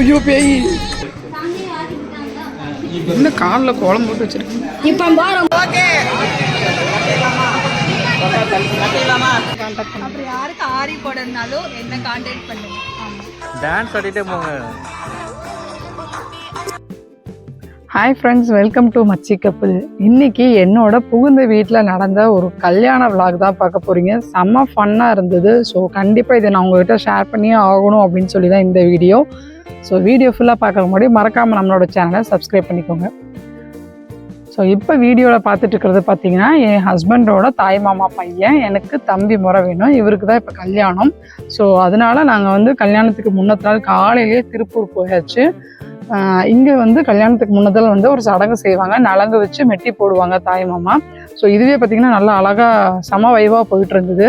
ஐயோ பேய். என்ன காலில் கோலம் போட்டு வச்சிருக்கீங்க? இப்போ பாரு. அப்புறம் யாருக்கு ஆரி போடணும்னாலும் என்ன கான்டாக்ட் பண்ணுங்க. ஆமா. டான்ஸ் ஆடிட்டே போங்க. ஹாய் ஃப்ரெண்ட்ஸ் வெல்கம் டு மச்சி கப்பல். இன்னைக்கு என்னோட புகுந்த வீட்டில் நடந்த ஒரு கல்யாண விளாக் தான் பார்க்க போறீங்க. செம்ம ஃபன்னாக இருந்தது. ஸோ கண்டிப்பாக இதை நான் உங்ககிட்ட ஷேர் பண்ணியே ஆகணும் அப்படின்னு சொல்லி தான் இந்த வீடியோ ஸோ வீடியோ ஃபுல்லாக பார்க்க முன்னாடி மறக்காமல் நம்மளோட சேனலை சப்ஸ்கிரைப் பண்ணிக்கோங்க. ஸோ இப்போ வீடியோவில் பார்த்துட்டு இருக்கிறது பார்த்தீங்கன்னா என் ஹஸ்பண்டோட தாய் மாமா பையன் எனக்கு தம்பி முறை வேணும். இவருக்கு தான் இப்போ கல்யாணம். ஸோ அதனால நாங்கள் வந்து கல்யாணத்துக்கு முன்னத்த நாள் காலையிலேயே திருப்பூர் போயாச்சு. இங்கே வந்து கல்யாணத்துக்கு முன்னதில் வந்து ஒரு சடங்கு செய்வாங்க. நலங்கு வச்சு மெட்டி போடுவாங்க தாய் மாமா. ஸோ இதுவே பார்த்தீங்கன்னா நல்லா அழகாக சம வைவாக போயிட்டு இருந்தது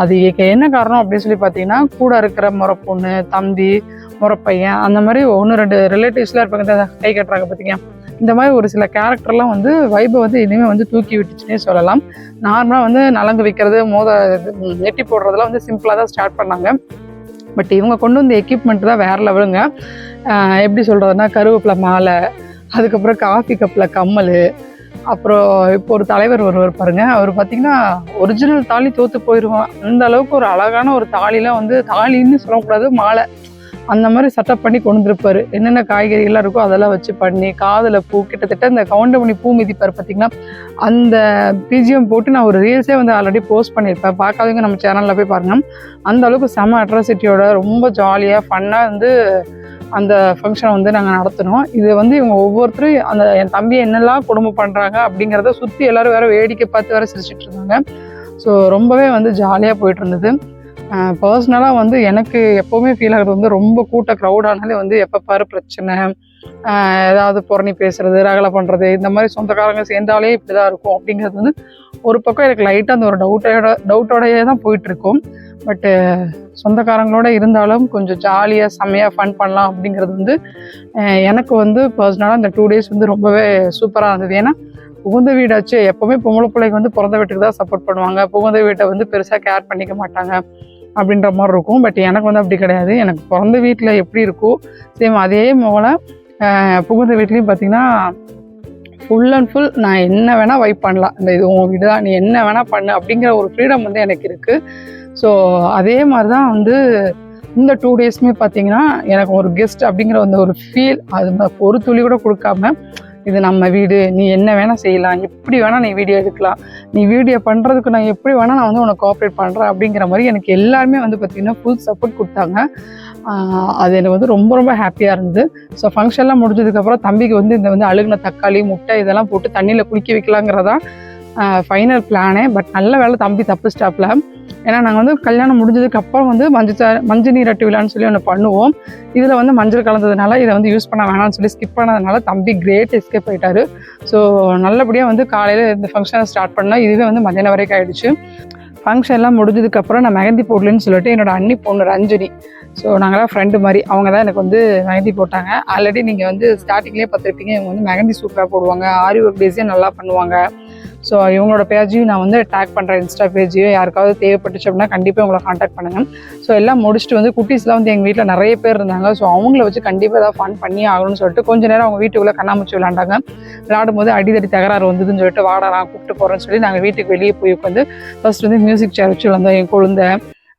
அது என்ன காரணம் அப்படின்னு சொல்லி பார்த்தீங்கன்னா கூட இருக்கிற முறை பொண்ணு தம்பி முறப்பையன் அந்த மாதிரி ஒன்று ரெண்டு ரிலேட்டிவ்ஸ்லாம் இருப்பாங்க கை கட்டுறாங்க பார்த்தீங்க இந்த மாதிரி ஒரு சில கேரக்டர்லாம் வந்து வைபை வந்து இனிமேல் வந்து தூக்கி விட்டுச்சுன்னே சொல்லலாம். நார்மலாக வந்து நலங்கு வைக்கிறது மோத இது, நெட்டி போடுறதெல்லாம் வந்து சிம்பிளாக தான் ஸ்டார்ட் பண்ணாங்க. பட் இவங்க கொண்டு வந்த எக்யூப்மெண்ட் தான் வேறு லெவலுங்க எப்படி சொல்கிறதுனா கருவேப்பிலை மாலை அதுக்கப்புறம் காஃபி கப்பில் கம்மல் அப்புறம் இப்போ ஒரு தலைவர் ஒருவர் பாருங்க. அவர் பார்த்தீங்கன்னா ஒரிஜினல் தாலி தோத்து போயிடுவான் அந்த அளவுக்கு ஒரு அழகான ஒரு தாலிலாம் வந்து தாலின்னு சொல்லக்கூடாது மாலை. அந்த மாதிரி செட்டப் பண்ணி கொண்டு வந்திருப்பாரு. என்னென்ன காய்கறிகள்லாம் இருக்கோ அதெல்லாம் வச்சு பண்ணி காதில் பூ கிட்டத்தட்ட இந்த கவுண்டமணி பூ மிதிப்பார் பார்த்தீங்கன்னா அந்த பிஜிஎம் போட்டு நான் ஒரு ரீல்ஸே வந்து ஆல்ரெடி போஸ்ட் பண்ணியிருப்பேன். பார்க்காதவங்க நம்ம சேனலில் போய் பாருங்க. அந்த அளவுக்கு செம அட்ராசிட்டியோட ரொம்ப ஜாலியாக ஃபன்னாக வந்து அந்த ஃபங்க்ஷனை வந்து நாங்கள் நடத்தினோம். இது வந்து இவங்க ஒவ்வொருத்தரும் அந்த என் தம்பி என்னெல்லாம் குடும்பம் பண்ணுறாங்க அப்படிங்கிறத சுற்றி எல்லாரும் வேறு வேடிக்கை பார்த்து வேறு சிரிச்சிட்டு இருந்தாங்க. ஸோ ரொம்பவே வந்து ஜாலியாக போயிட்டு இருந்தது. பர்சனலாக வந்து எனக்கு எப்போவுமே ஃபீல் ஆகிறது வந்து ரொம்ப கூட்ட க்ரௌடானாலே வந்து எப்போ பாரு பிரச்சனை. ஏதாவது புறணி பேசுறது ரகலை பண்ணுறது இந்த மாதிரி சொந்தக்காரங்க சேர்ந்தாலே இப்படி தான் இருக்கும் அப்படிங்கிறது வந்து ஒரு பக்கம் எனக்கு லைட்டாக அந்த ஒரு டவுட்டோட டவுட்டோடையே தான் போயிட்டுருக்கும். பட்டு சொந்தக்காரங்களோட இருந்தாலும் கொஞ்சம் ஜாலியாக செம்மையாக ஃபன் பண்ணலாம் அப்படிங்கிறது வந்து எனக்கு வந்து பர்சனலாக இந்த டூ டேஸ் வந்து ரொம்பவே சூப்பராக இருந்தது. ஏன்னா புகுந்த வீடாச்சு எப்போவுமே பொம்பளை பிள்ளைக்கு வந்து பிறந்த வீட்டுக்கு தான் சப்போர்ட் பண்ணுவாங்க. புகுந்த வீட்டை வந்து பெருசாக கேர் பண்ணிக்க மாட்டாங்க. அப்படின்ற மாதிரி இருக்கும். பட் எனக்கு வந்து அப்படி கிடையாது. எனக்கு பிறந்த வீட்டில் எப்படி இருக்கோ சேம் அதே போல் புகுந்த வீட்லேயும் பார்த்தீங்கன்னா ஃபுல் அண்ட் ஃபுல் நான் என்ன வேணால் வைப் பண்ணலாம். இந்த இது உன் வீடு தான் நீ என்ன வேணால் பண்ணு அப்படிங்கிற ஒரு ஃப்ரீடம் வந்து எனக்கு இருக்குது ஸோ அதே மாதிரி தான் வந்து இந்த டூ டேஸ்மே பார்த்தீங்கன்னா எனக்கு ஒரு கெஸ்ட் அப்படிங்கிற அந்த ஒரு ஃபீல் அது ஒரு துளி கூட கொடுக்காம இது நம்ம வீடு நீ என்ன வேணால் செய்யலாம் எப்படி வேணால் நீ வீடியோ எடுக்கலாம் நீ வீடியோ பண்ணுறதுக்கு நான் எப்படி வேணால் நான் வந்து உனக்கு கோஆப்ரேட் பண்ணுறேன் அப்படிங்கிற மாதிரி எனக்கு எல்லாருமே வந்து பார்த்திங்கன்னா ஃபுல் சப்போர்ட் கொடுத்தாங்க. அது எனக்கு வந்து ரொம்ப ரொம்ப ஹாப்பியாக இருந்தது. ஸோ ஃபங்க்ஷன்லாம் முடிஞ்சதுக்கப்புறம் தம்பிக்கு வந்து இந்த வந்து அழுகுன தக்காளி முட்டை இதெல்லாம் போட்டு தண்ணியில் குளிக்க வைக்கலாங்கிறதான் ஃபைனல் பிளானே பட் நல்ல வேலை தம்பி தப்பு ஸ்டாப்பில் ஏன்னா நாங்கள் வந்து கல்யாணம் முடிஞ்சதுக்கு அப்புறம் வந்து மஞ்சள் சா- மஞ்சள் நீராட்டு விழான்னு சொல்லி ஒன்று பண்ணுவோம். இதில் வந்து மஞ்சள் கலந்ததுனால இதை வந்து யூஸ் பண்ண வேணாம்னு சொல்லி ஸ்கிப் பண்ணதுனால தம்பி கிரேட் எஸ்கேப் ஆகிட்டாரு ஸோ நல்லபடியாக வந்து காலையில் இந்த ஃபங்க்ஷனை ஸ்டார்ட் பண்ணால் இதுவே வந்து மதியானம் வரைக்கும் ஆகிடுச்சு ஃபங்க்ஷன்லாம் முடிஞ்சதுக்கப்புறம் நான் மெஹந்தி போடலன்னு சொல்லிட்டு என்னோட அண்ணி பொண்ணு ரஞ்சினி. ஸோ நாங்களாம் ஃப்ரெண்டு மாதிரி. அவங்க தான் எனக்கு வந்து மெஹந்தி போட்டாங்க. ஆல்ரெடி நீங்கள் வந்து ஸ்டார்டிங்லேயே பார்த்துருப்பீங்க. இவங்க வந்து மெஹந்தி சூப்பராக போடுவாங்க. ஆரி ஒர்க் டிசைன் நல்லா பண்ணுவாங்க. ஸோ இவங்களோட பேஜையும் நான் வந்து டேக் பண்ணுறேன் இன்ஸ்டா பேஜையும். யாருக்காவது தேவைப்பட்டுச்சு அப்படின்னா கண்டிப்பாக உங்களை காண்டாக்ட் பண்ணுங்கள் ஸோ எல்லாம் முடிச்சுட்டு வந்து குட்டீஸ்லாம் வந்து எங்கள் வீட்டில் நிறைய பேர் இருந்தாங்க. ஸோ அவங்கள வச்சு கண்டிப்பாக ஏதாவது ஃபன் பண்ணி ஆகணும்னு சொல்லிட்டு கொஞ்ச நேரம் அவங்க வீட்டுக்குள்ளே கண்ணாமூச்சி விளாண்டாங்க விளாடும் போது அடிதடி தகராறு வந்ததுன்னு சொல்லிட்டு வாடா நான் கூப்பிட்டு போகிறேன்னு சொல்லி நாங்கள் வீட்டுக்கு வெளியே போய் உட்காந்து ஃபர்ஸ்ட் வந்து மியூசிக் சேர் வச்சு விளாண்டோம் என் குழந்தை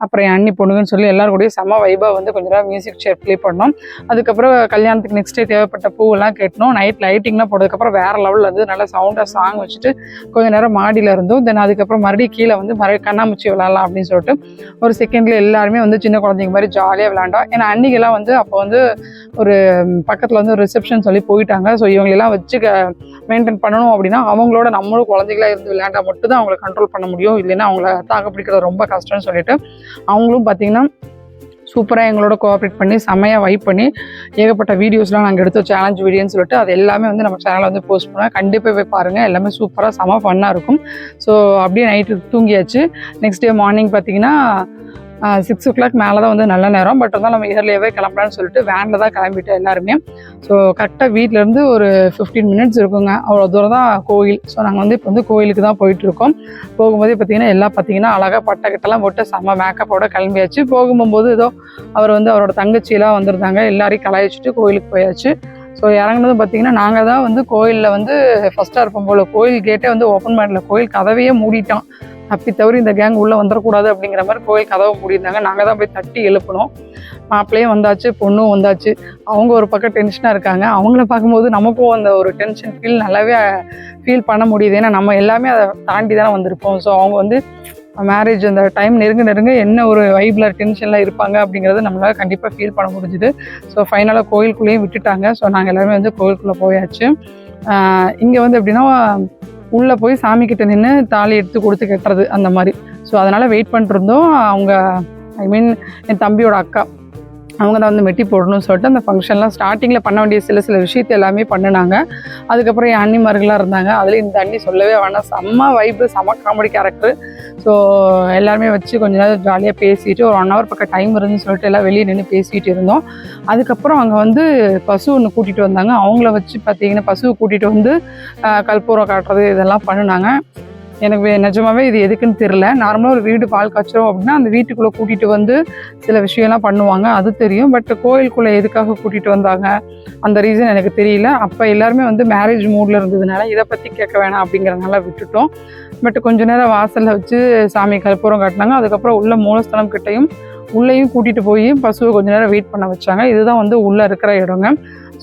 அப்புறம் என் அண்ணி பொண்ணுங்கன்னு சொல்லி எல்லாரும் கூடயும் செம்ம வைபாக வந்து கொஞ்ச நேரம் மியூசிக் சேர் ப்ளே பண்ணோம். அதுக்கப்புறம் கல்யாணத்துக்கு நெக்ஸ்ட் டே தேவைப்பட்ட பூவெல்லாம் கேட்டோம். நைட் லைட்டிங்லாம் போட்டதுக்கப்புறம் வேற லெவலில் வந்து நல்லா சவுண்டாக சாங் வச்சுட்டு கொஞ்ச நேரம் மாடியில் இருந்தோம். தென் அதுக்கப்புறம் மறுபடியும் கீழே வந்து மறு கண்ணாமூச்சி விளாட்லாம் அப்படின்னு சொல்லிட்டு ஒரு செகண்டில் எல்லாருமே வந்து சின்ன குழந்தைங்க மாதிரி ஜாலியாக விளாண்டோம் ஏன்னா அன்னிக்கெல்லாம் வந்து அப்போ வந்து ஒரு பக்கத்தில் வந்து ஒரு ரிசப்ஷன் சொல்லி போயிட்டாங்க. ஸோ இவங்களெல்லாம் வச்சு மெயின்டைன் பண்ணணும் அப்படின்னா அவங்களோட நம்மளும் குழந்தைகளாக இருந்து விளையாண்டா மட்டும் தான் அவங்கள கண்ட்ரோல் பண்ண முடியும். இல்லைன்னா அவங்கள தாக்கு பிடிக்கிறது ரொம்ப கஷ்டம்னு சொல்லிட்டு அவங்களும் பார்த்தீங்கன்னா சூப்பராக எங்களோட கோஆப்ரேட் பண்ணி செம்மையாக வைப் பண்ணி ஏகப்பட்ட வீடியோஸ்லாம் நாங்கள் எடுத்தோம் சேலஞ்ச் வீடியோன்னு சொல்லிட்டு அது எல்லாமே வந்து நம்ம சேனலில் வந்து போஸ்ட் பண்ணால் கண்டிப்பாக போய் பாருங்கள் எல்லாமே சூப்பராக செம ஃபன்னாக இருக்கும். ஸோ அப்படியே நைட்டு தூங்கியாச்சு. நெக்ஸ்ட் டே மார்னிங் பார்த்தீங்கன்னா சிக்ஸ் ஓ கிளாக் மேலே தான் வந்து நல்ல நேரம். பட் இருந்தாலும் நம்ம இயர்லியாகவே கிளம்பலான்னு சொல்லிட்டு வேனில் தான் கிளம்பிட்டோம் எல்லாருமே. ஸோ கரெக்டாக வீட்டிலேருந்து ஒரு ஃபிஃப்டீன் மினிட்ஸ் இருக்குங்க. அவ்வளோ தூரம் தான் கோயில். ஸோ நாங்கள் வந்து இப்போ வந்து கோயிலுக்கு தான் போயிட்டுருக்கோம் போகும்போதே பார்த்தீங்கன்னா எல்லாம் பார்த்தீங்கன்னா அழகாக பட்டை போட்டு செம்ம மேக்கப்போட கிளம்பியாச்சு. போகும்போது ஏதோ அவர் வந்து அவரோட தங்கச்சியெல்லாம் வந்திருந்தாங்க. எல்லாரையும் கலாய்ச்சிட்டு கோயிலுக்கு போயாச்சு. ஸோ இறங்கினதும் பார்த்தீங்கன்னா நாங்கள் தான் வந்து கோயிலில் வந்து ஃபஸ்ட்டாக இருப்போம் போல். கோயில் கேட்டே வந்து ஓப்பன் பண்ணல. கோயில் கதவையே மூடிட்டோம் தப்பி தவறி இந்த கேங் உள்ளே வந்துடக்கூடாது அப்படிங்கிற மாதிரி கோயில் கதவை மூடியிருந்தாங்க. நாங்கள் தான் போய் தட்டி எழுப்பணும் மாப்பிள்ளையும் வந்தாச்சு பொண்ணும் வந்தாச்சு. அவங்க ஒரு பக்கம் டென்ஷனாக இருக்காங்க. அவங்கள பார்க்கும்போது நமக்கும் அந்த ஒரு டென்ஷன் ஃபீல் நல்லாவே ஃபீல் பண்ண முடியுது. ஏன்னா நம்ம எல்லாமே அதை தாண்டி தானே வந்திருப்போம். ஸோ அவங்க வந்து மேரேஜ் அந்த டைம் நெருங்க நெருங்க என்ன ஒரு வைப்பில் டென்ஷனில் இருப்பாங்க அப்படிங்கிறது நம்மளால் கண்டிப்பாக ஃபீல் பண்ண முடிஞ்சுது. ஸோ ஃபைனலாக கோயிலுக்குள்ளேயும் விட்டுட்டாங்க. ஸோ நாங்கள் எல்லாருமே வந்து கோயிலுக்குள்ளே போயாச்சு. இங்கே வந்து எப்படின்னா உள்ளே போய் சாமி கிட்ட நின்று தாலி எடுத்து கொடுத்து கட்டுறது அந்த மாதிரி. ஸோ அதனால் வெயிட் பண்ணிட்டு இருந்தோம். அவங்க ஐ மீன் என் தம்பியோட அக்கா. அவங்க தான் வந்து மெட்டி போடணும்னு சொல்லிட்டு அந்த ஃபங்க்ஷன்லாம் ஸ்டார்டிங்கில் பண்ண வேண்டிய சில சில விஷயத்தை எல்லாமே பண்ணினாங்க. அதுக்கப்புறம் என் அண்ணிமார்களாக இருந்தாங்க. அதில் இந்த அண்ணி சொல்லவே வேணாம். செம்ம வைப்பு செம்ம காமெடி கேரக்டர் ஸோ எல்லாருமே வச்சு கொஞ்ச நேரம் ஜாலியாக பேசிட்டு ஒரு ஒன் ஹவர் பக்கம் டைம் இருந்துன்னு சொல்லிட்டு எல்லாம் வெளியே நின்று பேசிகிட்டு இருந்தோம். அதுக்கப்புறம் அங்கே வந்து பசு ஒன்று கூட்டிகிட்டு வந்தாங்க. அவங்கள வச்சு பார்த்தீங்கன்னா பசுவை கூட்டிகிட்டு வந்து கற்பூரம் காட்டுறது இதெல்லாம் பண்ணினாங்க. எனக்கு நிஜமாவே இது எதுக்குன்னு தெரில நார்மலாக ஒரு வீடு பால் காய்ச்சறோம் அப்படின்னா அந்த வீட்டுக்குள்ளே கூட்டிகிட்டு வந்து சில விஷயம்லாம் பண்ணுவாங்க. அது தெரியும். பட் கோயிலுக்குள்ளே எதுக்காக கூட்டிகிட்டு வந்தாங்க? அந்த ரீசன் எனக்கு தெரியல. அப்போ எல்லாருமே வந்து மேரேஜ் மூடில் இருந்ததுனால இதை பற்றி கேட்க வேணாம் அப்படிங்கிறதுனால விட்டுட்டோம். பட் கொஞ்ச நேரம் வாசலில் வச்சு சாமி கற்பூரம் காட்டினாங்க. அதுக்கப்புறம் உள்ள மூலஸ்தலம் கிட்டையும் உள்ளேயும் கூட்டிகிட்டு போய் பசுவை கொஞ்ச நேரம் வெயிட் பண்ண வச்சாங்க. இதுதான் வந்து உள்ளே இருக்கிற இடங்க.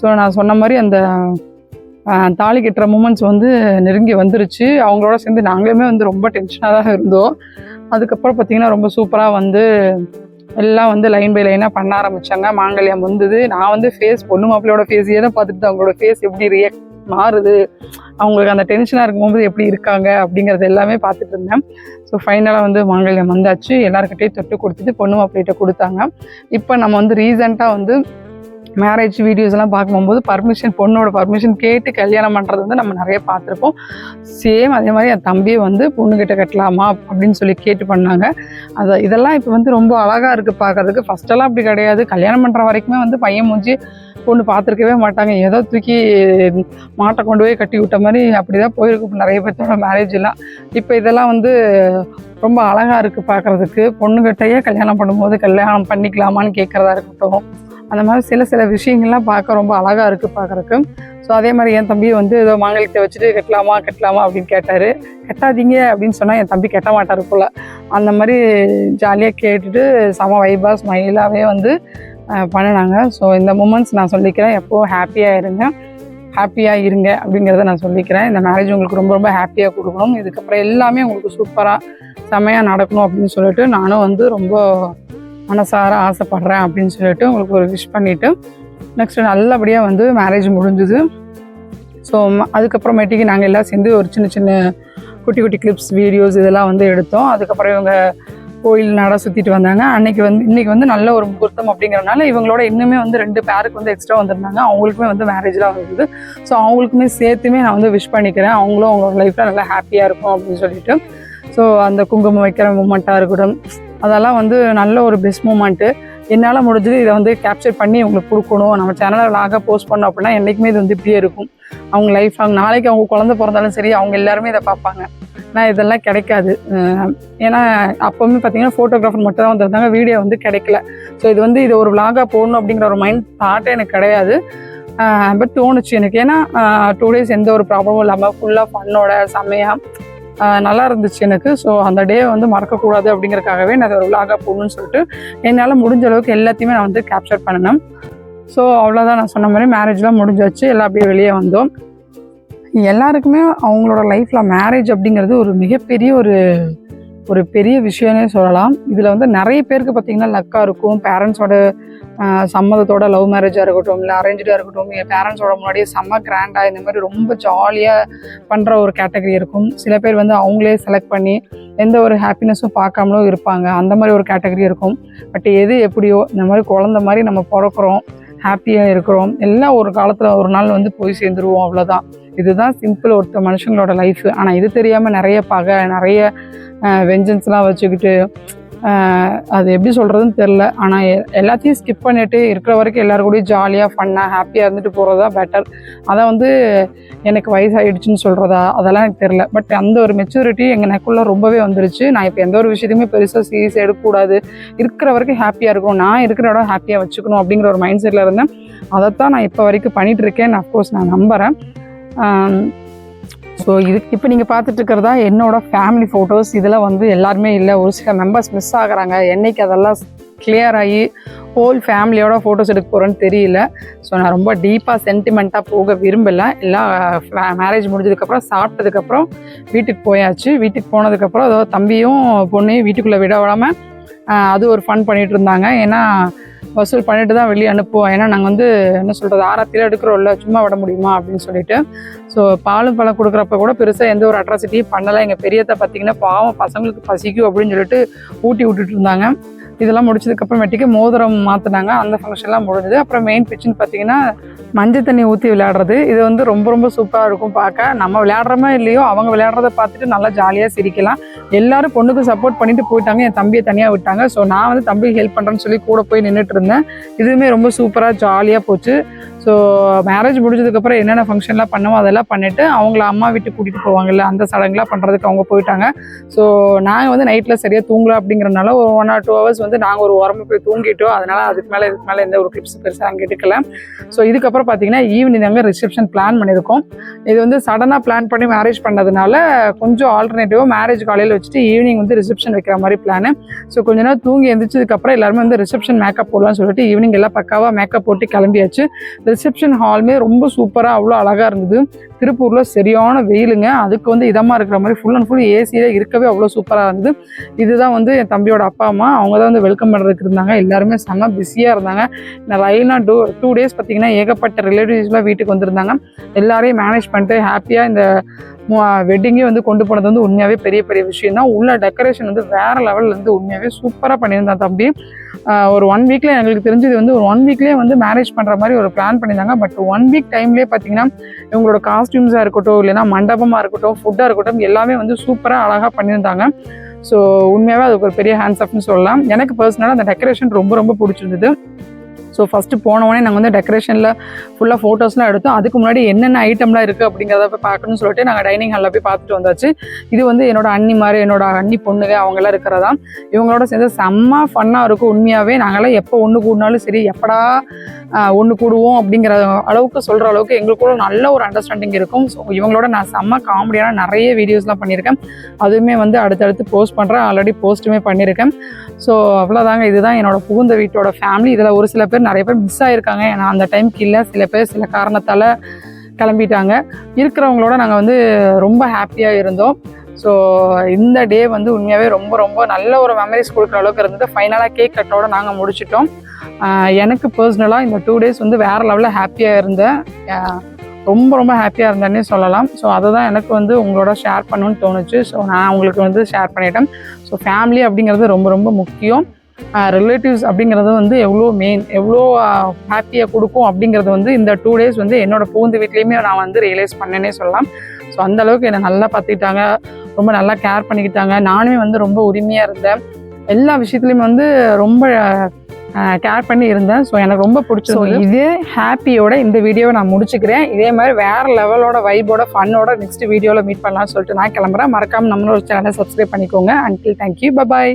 ஸோ நான் சொன்ன மாதிரி அந்த தாலி கட்டுற மூமெண்ட்ஸ் வந்து நெருங்கி வந்துருச்சு. அவங்களோட சேர்ந்து நாங்களுமே வந்து ரொம்ப டென்ஷனாக தான் இருந்தோம். அதுக்கப்புறம் பார்த்திங்கன்னா ரொம்ப சூப்பராக வந்து எல்லாம் வந்து லைன் பை லைனாக பண்ண ஆரம்பித்தாங்க மாங்கல்யம் வந்தது. நான் வந்து ஃபேஸ் பொண்ணு மாப்பிள்ளையோட ஃபேஸையே தான் பார்த்துட்டு அவங்களோட ஃபேஸ் எப்படி ரியாக்ட் மாறுது? அவங்களுக்கு அந்த டென்ஷனாக இருக்கும்போது எப்படி இருக்காங்க? அப்படிங்கிறது எல்லாமே பார்த்துட்டு இருந்தேன். ஸோ ஃபைனலாக வந்து மாங்கல்யம் வந்தாச்சு. எல்லாருக்கிட்டையும் தொட்டு கொடுத்துட்டு பொண்ணு மாப்பிள்ளைகிட்ட கொடுத்தாங்க. இப்போ நம்ம வந்து ரீசெண்டாக வந்து மேரேஜ் வீடியோஸ்லாம் பார்க்கும்போது பர்மிஷன் பொண்ணோட பர்மிஷன் கேட்டு கல்யாணம் பண்ணுறது வந்து நம்ம நிறைய பார்த்துருப்போம். சேம் அதே மாதிரி என் தம்பியை வந்து பொண்ணுக்கிட்ட கட்டலாமா அப்படின்னு சொல்லி கேட்டு பண்ணாங்க. அது இதெல்லாம் இப்போ வந்து ரொம்ப அழகாக இருக்குது பார்க்கறதுக்கு. ஃபஸ்ட்டெல்லாம் அப்படி கிடையாது. கல்யாணம் பண்ணுற வரைக்குமே வந்து பையன் மூஞ்சி பொண்ணு பார்த்துருக்கவே மாட்டாங்க. ஏதோ தூக்கி மாட்டை கொண்டு போய் கட்டி விட்ட மாதிரி அப்படி தான் போயிருக்கு நிறைய பேர்த்தோட மேரேஜ் எல்லாம். இப்போ இதெல்லாம் வந்து ரொம்ப அழகாக இருக்குது பார்க்குறதுக்கு. பொண்ணுக்கிட்டையே கல்யாணம் பண்ணும்போது கல்யாணம் பண்ணிக்கலாமான்னு கேட்குறதா இருக்கட்டும். அந்த மாதிரி சில சில விஷயங்கள்லாம் பார்க்க ரொம்ப அழகாக இருக்குது பார்க்குறக்கு ஸோ அதே மாதிரி என் தம்பி வந்து ஏதோ மாங்கல்யத்தை வச்சுட்டு கட்டலாமா கட்டலாமா அப்படின்னு கேட்டார். கட்டாதீங்க அப்படின்னு சொன்னால் என் தம்பி கட்ட மாட்டார் போல். அந்த மாதிரி ஜாலியாக கேட்டுட்டு செம வைபாக ஸ்மைலாகவே வந்து பண்ணினாங்க. ஸோ இந்த மூமெண்ட்ஸ் நான் சொல்லிக்கிறேன். எப்போவும் ஹாப்பியாக இருங்க ஹாப்பியாக இருங்க அப்படிங்கிறத நான் சொல்லிக்கிறேன். இந்த மேரேஜ் உங்களுக்கு ரொம்ப ரொம்ப ஹாப்பியாக கொடுக்கணும். இதுக்கப்புறம் எல்லாமே உங்களுக்கு சூப்பராக செம்மையாக நடக்கணும் அப்படின்னு சொல்லிட்டு நானும் வந்து ரொம்ப மனசார ஆசைப்பட்றேன் அப்படின்னு சொல்லிட்டு உங்களுக்கு ஒரு விஷ் பண்ணிவிட்டு நெக்ஸ்ட்டு நல்லபடியாக வந்து மேரேஜ் முடிஞ்சுது. ஸோ அதுக்கப்புறமேட்டுக்கு நாங்கள் எல்லாம் சேர்ந்து ஒரு சின்ன சின்ன குட்டி குட்டி கிளிப்ஸ் வீடியோஸ் இதெல்லாம் வந்து எடுத்தோம். அதுக்கப்புறம் இவங்க கோயில் நட சுற்றிட்டு வந்தாங்க. அன்னைக்கு வந்து இன்றைக்கி வந்து நல்ல ஒரு முகூர்த்தம் அப்படிங்கிறனால இவங்களோட இன்னுமே வந்து ரெண்டு பேருக்கு வந்து எக்ஸ்ட்ரா வந்திருந்தாங்க. அவங்களுக்குமே வந்து மேரேஜ்லாம் வந்தது. ஸோ அவங்களுக்குமே சேர்த்துமே நான் வந்து விஷ் பண்ணிக்கிறேன். அவங்களும் அவங்களோட லைஃப்பில் நல்லா ஹாப்பியாக இருக்கும் அப்படின்னு சொல்லிட்டு. ஸோ அந்த குங்குமம் வைக்கிற மூமெண்ட்டாக இருக்கட்டும் அதெல்லாம் வந்து நல்ல ஒரு பெஸ்ட் மூமெண்ட்டு என்னால் முடிஞ்சது இதை வந்து கேப்சர் பண்ணி உங்களுக்கு கொடுக்கணும். நம்ம சேனலில் லாக போஸ்ட் பண்ணோம் அப்படின்னா என்றைக்குமே இது வந்து இப்படியே இருக்கும். அவங்க லைஃப் அவங்க நாளைக்கு அவங்க குழந்தை பிறந்தாலும் சரி அவங்க எல்லாருமே இதை பார்ப்பாங்க. ஆனால் இதெல்லாம் கிடைக்காது. ஏன்னா அப்போவுமே பார்த்தீங்கன்னா ஃபோட்டோகிராஃபர் மட்டும் தான் வந்திருந்தாங்க. வீடியோ வந்து கிடைக்கல. ஸோ இது வந்து இது ஒரு vlog-ஆ போடணும் அப்படிங்கிற ஒரு மைண்ட் தாட்டே எனக்கு கிடையாது. பட் தோணுச்சு எனக்கு. ஏன்னா டூ டேஸ் எந்த ஒரு ப்ராப்ளமும் இல்லாமல் ஃபுல்லாக ஃபன்னோட செம்மையாக நல்லா இருந்துச்சு எனக்கு. ஸோ அந்த டே வந்து மறக்கக்கூடாது அப்படிங்கிறக்காகவே நான் அதை ஒரு சொல்லிட்டு என்னால் முடிஞ்ச அளவுக்கு எல்லாத்தையுமே நான் வந்து கேப்சர் பண்ணினேன். ஸோ அவ்வளோதான் நான் சொன்ன மாதிரி மேரேஜ்லாம் முடிஞ்சாச்சு. எல்லாம் அப்படியே வெளியே வந்தோம். எல்லாருக்குமே அவங்களோட லைஃப்பில் மேரேஜ் அப்படிங்கிறது ஒரு மிகப்பெரிய ஒரு ஒரு பெரிய விஷயம்னே சொல்லலாம். இதில் வந்து நிறைய பேருக்கு பார்த்திங்கன்னா லக்காக இருக்கும். பேரண்ட்ஸோட சம்மதத்தோட லவ் மேரேஜாக இருக்கட்டும் இல்லை அரேஞ்சாக இருக்கட்டும் என் பேரண்ட்ஸோட முன்னாடியே செம்ம கிராண்டாக இந்த மாதிரி ரொம்ப ஜாலியாக பண்ணுற ஒரு கேட்டகரி இருக்கும். சில பேர் வந்து அவங்களே செலக்ட் பண்ணி எந்த ஒரு ஹாப்பினஸும் பார்க்காமலும் இருப்பாங்க. அந்த மாதிரி ஒரு கேட்டகரி இருக்கும். பட் எது எப்படியோ இந்த மாதிரி குழந்த மாதிரி நம்ம பிறக்கிறோம் ஹாப்பியாக இருக்கிறோம் எல்லாம் ஒரு காலத்தில் ஒரு நாள் வந்து போய் சேர்ந்துருவோம் அவ்வளோதான் இதுதான் சிம்பிள் ஒருத்த மனுஷங்களோட லைஃப் ஆனால் இது தெரியாமல் நிறைய பகை நிறைய வெஞ்சன்ஸ்லாம் வச்சுக்கிட்டு அது எப்படி சொல்கிறதுன்னு தெரில ஆனால் எல்லாத்தையும் ஸ்கிப் பண்ணிட்டு இருக்கிற வரைக்கும் எல்லோரும் கூடயும் ஜாலியாக ஃபன்னாக ஹாப்பியாக இருந்துட்டு போகிறதா பெட்டர் அதை வந்து எனக்கு வயசாயிடுச்சுன்னு சொல்கிறதா அதெல்லாம் எனக்கு தெரில பட் அந்த ஒரு மெச்சூரிட்டி எங்கள் நெக்குள்ளே ரொம்பவே வந்துருச்சு. நான் இப்போ எந்த ஒரு விஷயத்தையுமே பெருசாக சீரியஸ் எடுக்கக்கூடாது. இருக்கிற வரைக்கும் ஹாப்பியாக இருக்கணும். நான் இருக்கிற இடம் ஹாப்பியாக வச்சுக்கணும் அப்படிங்கிற ஒரு மைண்ட் செட்டில் இருந்தேன். அதைத்தான் நான் இப்போ வரைக்கும் பண்ணிகிட்ருக்கேன் நான் அஃப்கோர்ஸ் நான் நம்புகிறேன் ஸோ இது இப்போ நீங்கள் பார்த்துட்டு இருக்கிறதா என்னோட ஃபேமிலி ஃபோட்டோஸ் இதெல்லாம் வந்து எல்லாருமே இல்லை. ஒரு சில மெம்பர்ஸ் மிஸ் ஆகுறாங்க. என்னைக்கு அதெல்லாம் கிளியர் ஆகி ஹோல் ஃபேமிலியோட ஃபோட்டோஸ் எடுக்க போகிறேன்னு தெரியல. ஸோ நான் ரொம்ப டீப்பாக சென்டிமெண்ட்டாக போக விரும்பலை. எல்லாம் மேரேஜ் முடிஞ்சதுக்கப்புறம் சாப்பிட்டதுக்கப்புறம் வீட்டுக்கு போயாச்சு. வீட்டுக்கு போனதுக்கப்புறம் அதோ தம்பியும் பொண்ணையும் வீட்டுக்குள்ளே விட விடாமல் அது ஒரு ஃபன் பண்ணிகிட்டு இருந்தாங்க. ஏன்னா வசூல் பண்ணிட்டு தான் வெளியே அனுப்புவோம். ஏன்னா நாங்கள் வந்து என்ன சொல்கிறது ஆராத்தியில் எடுக்கிறோம்ல சும்மா விட முடியுமா அப்படின்னு சொல்லிட்டு. ஸோ பாலும் பழம் கொடுக்குறப்ப கூட பெருசாக எந்த ஒரு அட்ராசிட்டியும் பண்ணலை. எங்கள் பெரியத்தை பார்த்தீங்கன்னா பாவம் பசங்களுக்கு பசிக்கும் அப்படின்னு சொல்லிட்டு ஊட்டி விட்டுட்டு இருந்தாங்க. இதெல்லாம் முடிச்சதுக்கப்புறமேட்டுக்கு மோதிரம் மாற்றினாங்க அந்த ஃபங்க்ஷன்லாம் முடிஞ்சது. அப்புறம் மெயின் பிச்சுன்னு பார்த்தீங்கன்னா மஞ்சள் தண்ணி ஊற்றி விளையாடுறது. இது வந்து ரொம்ப ரொம்ப சூப்பராக இருக்கும் பார்க்க. நம்ம விளையாடுறோமோ இல்லையோ அவங்க விளையாடுறத பார்த்துட்டு நல்லா ஜாலியாக சிரிக்கலாம். எல்லாரும் பொண்ணுக்கு சப்போர்ட் பண்ணிட்டு போயிட்டாங்க. என் தம்பியை தனியாக விட்டாங்க. ஸோ நான் வந்து தம்பிக்கு ஹெல்ப் பண்ணுறேன்னு சொல்லி கூட போய் நின்றுட்டு இருந்தேன். இதுவுமே ரொம்ப சூப்பராக ஜாலியாக போச்சு. ஸோ மேரேஜ் முடிஞ்சதுக்கப்புறம் என்னென்ன ஃபங்க்ஷன்லாம் பண்ணுவோம் அதெல்லாம் பண்ணிவிட்டு அவங்கள அம்மா வீட்டுக்கு கூட்டிகிட்டு போவாங்கல்ல அந்த சடங்குலாம் பண்ணுறதுக்கு அவங்க போயிட்டாங்க. ஸோ நாங்கள் வந்து நைட்டில் சரியாக தூங்கலாம் அப்படிங்கிறனால ஒரு ஒன் ஆர் டூ ஹவர்ஸ் வந்து நாங்கள் ஒரு உரம்பு போய் தூங்கிட்டோம். அதனால் அதுக்கு மேலே இதுக்கு மேலே எந்த ஒரு கிளிப்ஸ் பெருசாக அங்கே எடுக்கல. ஸோ இதுக்கப்புறம் பார்த்தீங்கன்னா ஈவினிங் நாங்கள் ரிசப்ஷன் பிளான் பண்ணியிருக்கோம். இது வந்து சடனாக பிளான் பண்ணி மேரேஜ் பண்ணதுனால கொஞ்சம் ஆல்டர்னேட்டிவாக மேரேஜ் காலையில் வச்சுட்டு ஈவினிங் வந்து ரிசப்ஷன் வைக்கிற மாதிரி பிளான் ஸோ கொஞ்ச நேரம் தூங்கி எழுந்திரிச்சதுக்கப்புறம் எல்லாருமே வந்து ரிசப்ஷன் மேக்கப் போடலாம்னு சொல்லிட்டு ஈவினிங் எல்லாம் பக்காவாக மேக்கப் போட்டு கிளம்பியாச்சு. ரிசப்ஷன் ஹாலுமே ரொம்ப சூப்பராக அவ்வளோ அழகாக இருந்தது. திருப்பூரில் சரியான வெயிலுங்க. அதுக்கு வந்து இதமாக இருக்கிற மாதிரி ஃபுல் அண்ட் ஃபுல் ஏசியிலே இருக்கவே அவ்வளோ சூப்பராக இருந்தது. இதுதான் வந்து என் தம்பியோட அப்பா அம்மா. அவங்க தான் வந்து வெல்கம் பண்ணுறதுக்கு இருந்தாங்க. எல்லாருமே செம்ம பிஸியாக இருந்தாங்க. நான் ரயில்னா டூ டூ டேஸ் பார்த்தீங்கன்னா ஏகப்பட்ட ரிலேட்டிவ்ஸ்லாம் வீட்டுக்கு வந்திருந்தாங்க. எல்லாரையும் மேனேஜ் பண்ணிட்டு ஹாப்பியாக இந்த வெட்டிங்கே வந்து கொண்டு போனது வந்து உண்மையாகவே பெரிய பெரிய விஷயம் தான் உள்ள டெக்கரேஷன் வந்து வேறு லெவலில் இருந்து உண்மையாகவே சூப்பராக பண்ணியிருந்தான் தம்பி. ஒரு ஒன் வீக்கில் எங்களுக்கு தெரிஞ்சது வந்து ஒரு ஒன் வீக்லேயே வந்து மேரேஜ் பண்ணுற மாதிரி ஒரு பிளான் பண்ணியிருந்தாங்க. பட் ஒன் வீக் டைம்லேயே பார்த்தீங்கன்னா இவங்களோட காஸ்டியூம்ஸாக இருக்கட்டும் இல்லைன்னா மண்டபமாக இருக்கட்டும் ஃபுட்டாக இருக்கட்டும் எல்லாமே வந்து சூப்பராக அழகாக பண்ணியிருந்தாங்க. ஸோ உண்மையாகவே அதுக்கு ஒரு பெரிய ஹேண்ட்ஸ் அப்னு சொல்லலாம். எனக்கு பர்சனலாக அந்த டெக்கரேஷன் ரொம்ப ரொம்ப பிடிச்சிருந்தது. ஸோ ஃபஸ்ட்டு போனவொடனே நாங்கள் வந்து டெக்கரேஷனில் ஃபுல்லாக ஃபோட்டோஸ்லாம் எடுத்தோம். அதுக்கு முன்னாடி என்னென்ன ஐட்டம்லாம் இருக்குது அப்படிங்கிறத போய் பார்க்கணும்னு சொல்லிட்டு நாங்கள் டைனிங் ஹாலில் போய் பார்த்துட்டு வந்தாச்சு. இது வந்து என்னோட அண்ணி மாதிரி என்னோட அண்ணி பொண்ணுங்க அவங்கெல்லாம் இருக்கிறதா? இவங்களோட சேர்ந்து செம்ம ஃபன்னாக இருக்கும் உண்மையாகவே நாங்களாம் எப்போ ஒன்று கூடினாலும் சரி எப்படா ஒன்று கூடுவோம் அப்படிங்கிற அளவுக்கு சொல்கிற அளவுக்கு எங்களுக்குள்ள நல்ல ஒரு அண்டர்ஸ்டாண்டிங் இருக்கும். ஸோ இவங்களோட நான் செம்ம காமெடியான நிறைய வீடியோஸ்லாம் பண்ணியிருக்கேன். அதுவுமே வந்து அடுத்தடுத்து போஸ்ட் பண்ணுறேன் ஆல்ரெடி போஸ்ட்டுமே பண்ணியிருக்கேன். ஸோ அவ்வளோதாங்க இதுதான் என்னோட புகுந்த வீட்டோட ஃபேமிலி இதில் ஒரு சில பேர் நிறைய பேர் மிஸ் ஆகிருக்காங்க ஏன்னா அந்த டைம்க்கு இல்லை. சில பேர் சில காரணத்தால் கிளம்பிட்டாங்க. இருக்கிறவங்களோட நாங்கள் வந்து ரொம்ப ஹாப்பியாக இருந்தோம். ஸோ இந்த டே வந்து உண்மையாகவே ரொம்ப ரொம்ப நல்ல ஒரு மெமரிஸ் கொடுக்குற அளவுக்கு இருந்தது. ஃபைனலாக கேக் கட்டோட நாங்கள் முடிச்சிட்டோம். எனக்கு பர்சனலாக இந்த டூ டேஸ் வந்து வேறு லெவலில் ஹாப்பியாக இருந்தேன். ரொம்ப ரொம்ப ஹாப்பியாக இருந்தேன்னே சொல்லலாம். ஸோ அதை தான் எனக்கு வந்து உங்களோட ஷேர் பண்ணணும்னு தோணுச்சு. ஸோ நான் உங்களுக்கு வந்து ஷேர் பண்ணிட்டேன். ஸோ ஃபேமிலி அப்படிங்கிறது ரொம்ப ரொம்ப முக்கியம். ரிலேட்டிவ்ஸ் அப்படிங்கிறது வந்து எவ்வளோ மெயின் எவ்வளோ ஹாப்பியாக கொடுக்கும் அப்படிங்கிறது வந்து இந்த டூ டேஸ் வந்து என்னோட பூந்து வீட்லேயுமே நான் வந்து ரியலைஸ் பண்ணேனே சொல்லலாம். ஸோ அந்த அளவுக்கு என்னை நல்லா பார்த்துக்கிட்டாங்க. ரொம்ப நல்லா கேர் பண்ணிக்கிட்டாங்க. நானுமே வந்து ரொம்ப உரிமையாக இருந்தேன். எல்லா விஷயத்துலையுமே வந்து ரொம்ப கேர் பண்ணி இருந்தேன். ஸோ எனக்கு ரொம்ப பிடிச்சது இதே ஹாப்பியோட இந்த வீடியோவை நான் முடிச்சுக்கிறேன். இதே மாதிரி வேற லெவலோட வைபோட ஃபன்னோட நெக்ஸ்ட் வீடியோவில் மீட் பண்ணலாம்னு சொல்லிட்டு நான் கிளம்புறேன். மறக்காம நம்மளோட சேனலை சப்ஸ்கிரைப் பண்ணிக்கோங்க. Until thank you bye bye